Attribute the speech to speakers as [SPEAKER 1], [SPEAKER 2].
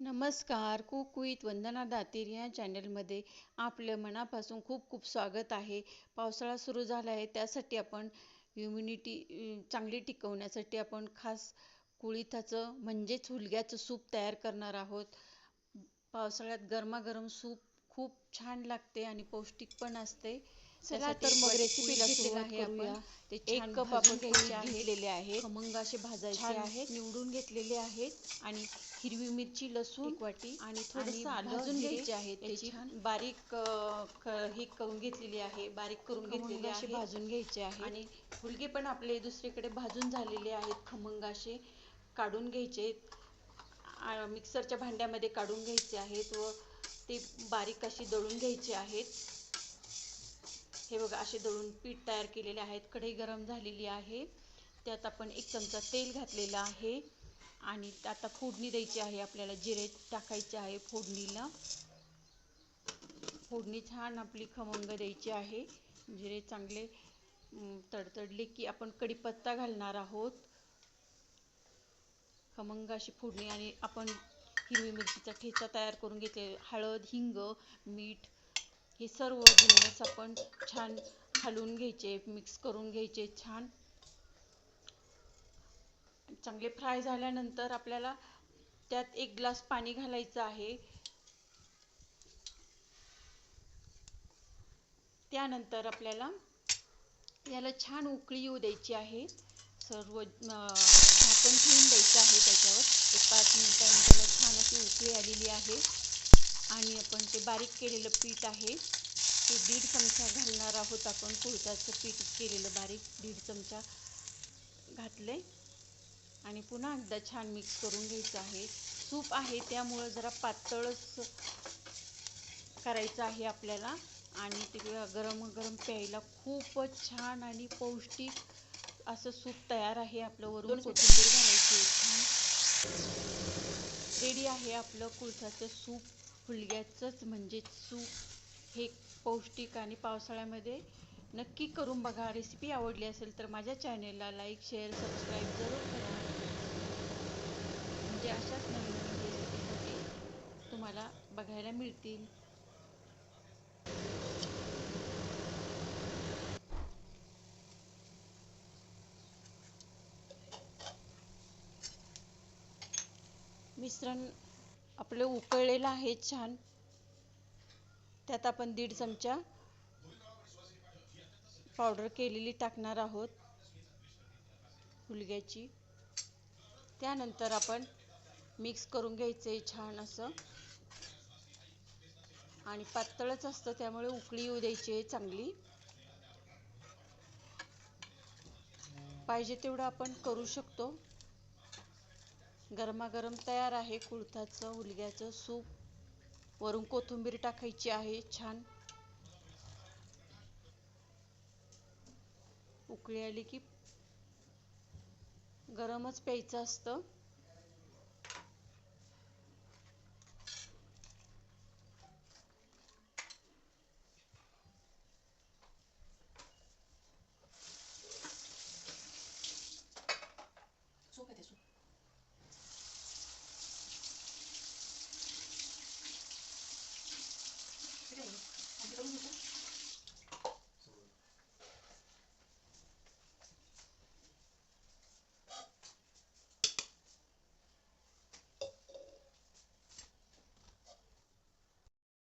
[SPEAKER 1] नमस्कार cook with वंदना दातीर या चॅनलमध्ये आपलं मनापासून खूप खूप स्वागत आहे पावसाळा सुरू झाला आहे त्यासाठी आपण इम्युनिटी चांगली टिकवण्यासाठी आपण खास कुळिथाचं म्हणजेच हुलग्याचं सूप तयार करणार आहोत पावसाळ्यात गरमागरम सूप खूप छान लागते आणि पौष्टिक पण असते
[SPEAKER 2] चला तर मग रेसिपीला
[SPEAKER 1] आहे. आपण. ते
[SPEAKER 2] एक कप आपण. घेतलेले आहेत.
[SPEAKER 1] खमंग असे भाजायचे आहेत. निवडून घेतलेले आहेत. आणि हिरवी मिरची लसूण
[SPEAKER 2] वाटी.
[SPEAKER 1] आणि
[SPEAKER 2] थोडंसं आलं,
[SPEAKER 1] भाजून घ्यायचे आहेत त्याची बारीक हे करून घेतलेली आहे. बारीक करून घेतलेले
[SPEAKER 2] असे भाजून घ्यायचे आहे
[SPEAKER 1] आणि हुलगे पण आपले दुसरीकडे भाजून झालेले आहेत. खमंग असे काढून घ्यायचे. मिक्सरच्या भांड्यामध्ये काढून घ्यायचे आहेत व ते बारीक अशी दळून घ्यायचे आहेत. हे बघा असे दळून पीठ तयार केलेले आहेत. कढई गरम झालेली आहे. त्यात आपण एक चमचा तेल घातलेलं आहे. आणि आता फोडणी द्यायची आहे आपल्याला. जिरे टाकायचे आहे फोडणीला. फोडणी छान आपली खमंग द्यायची आहे. जिरे चांगले तडतडले की आपण कढीपत्ता घालणार आहोत. खमंग अशी फोडणी आणि आपण हिरवी मिरचीचा ठेचा तयार करून घेतले हळद हिंग मीठ हे सर्व जिन्नस आपण छान हलवून घ्यायचे मिक्स करून घ्यायचे छान. चांगले फ्राय झाल्यानंतर आपल्याला त्यात एक ग्लास पाणी घालायचं आहे. त्यानंतर आपल्याला याला छान उकळी येऊ द्यायची आहे. सर्व झाकण ठेवून द्यायचं आहे त्याच्यावर. एक पाच मिनिटांनी त्याला छान अशी उकळी आलेली आहे. आणि आपण ते बारीक केलेलं पीठ आहे ते दीड चमचा घालणार आहोत. आपण कुळथाचं पीठ केलेलं बारीक दीड चमचा घातले आणि पुन्हा एकदा छान मिक्स करून घ्यायचं आहे. सूप आहे त्यामुळं जरा पातळच करायचं आहे आपल्याला. आणि ते गरम गरम प्यायला खूपच छान आणि पौष्टिक असं सूप तयार आहे आपलं वरून कोथिंबीर घालायची. छान रेडी आहे आपलं कुळथाचं सूप. हुलग्याचंच म्हणजे सूप हे पौष्टिक आणि पावसाळ्यामध्ये नक्की करून बघा. रेसिपी आवडली असेल तर माझ्या चॅनेलला लाईक शेअर सबस्क्राईब जरूर करा. म्हणजे अशाच नवीन नवीन रेसिपीसाठी तुम्हाला बघायला मिळतील. मिश्रण आपलं उकळलेलं आहे छान. त्यात आपण दीड चमचा पावडर केलेली टाकणार आहोत हुलग्याची. त्यानंतर आपण मिक्स करून घ्यायचं आहे छान असं. आणि पातळच असतं त्यामुळे उकळी येऊ द्यायची आहे चांगली. पाहिजे तेवढं आपण करू शकतो. गरमागरम तयार आहे. कुळथाचं हुलग्याचं सूप. वरून कोथिंबीर टाकायची आहे. छान. उकळी आली की गरमच प्यायचं असतं.